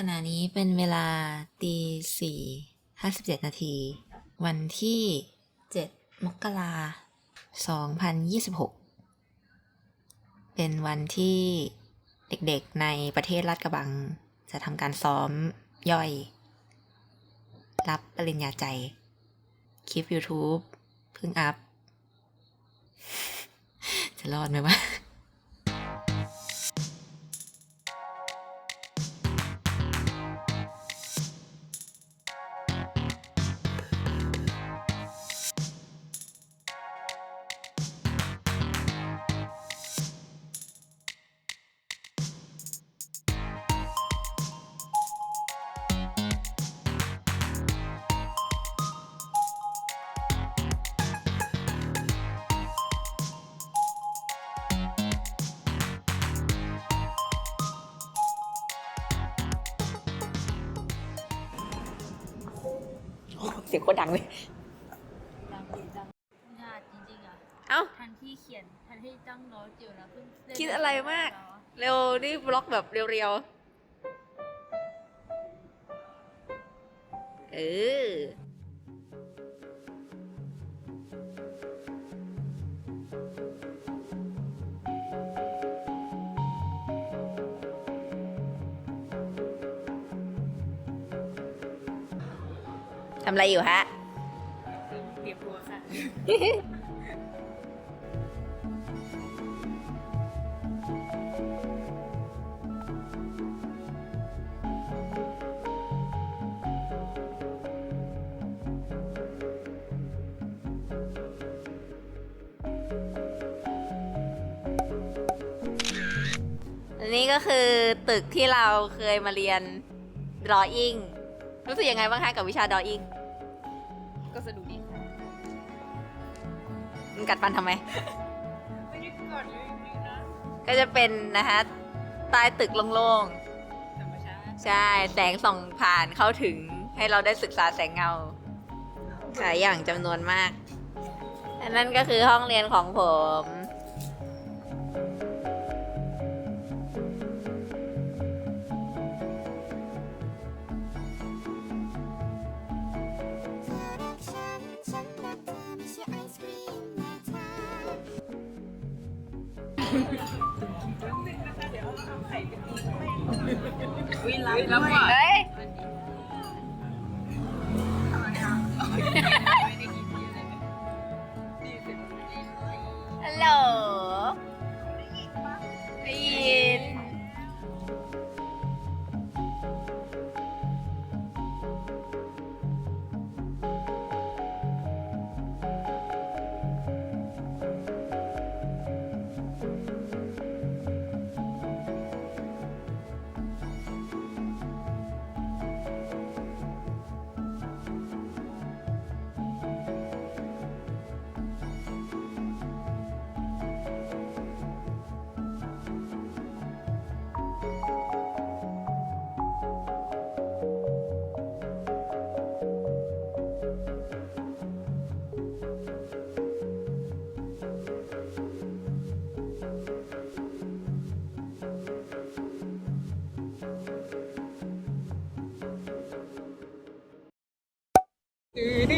ขณะนี้เป็นเวลาตีสี่ห้าสิบเจ็ดนาที วันที่เจ็ดมกราสองพันยี่สิบหกเป็นวันที่เด็กๆในประเทศลาดกระบัง จะทำการซ้อมย่อย รับปริญญาใจ คลิป YouTube เพิ่งอัพ จะรอดไหมวะ เสียงโคตรดังเลย ดังจริงจังญาติจริงๆอะเอ้า ทันที่เขียนทันที่ตั้งโน้ตอยู่นะเพิ่งเล่นคิดอะไรมาก เร็วนี่บล็อกแบบเรียวๆ เออ ทำอะไรอยู่ฮะเปียกหัวค่ะ อันนี้ก็คือตึกที่เราเคยมาเรียน drawing รู้สึกยังไงบ้างคะกับวิชา drawing ก็สนุกดีค่ะมันกัดฟันทำไม ไม่ได้กอดเลยจริงๆนะก็จะเป็นนะคะใต้ตึกโล่งธรรมชาติๆ ใช่ แสงส่องผ่านเข้าถึงให้เราได้ศึกษาแสงเงาค่ะอย่างจำนวนมาก อันนั้นก็คือห้องเรียนของผม วิไลแล้วอะเฮ้ย ดื้อดื้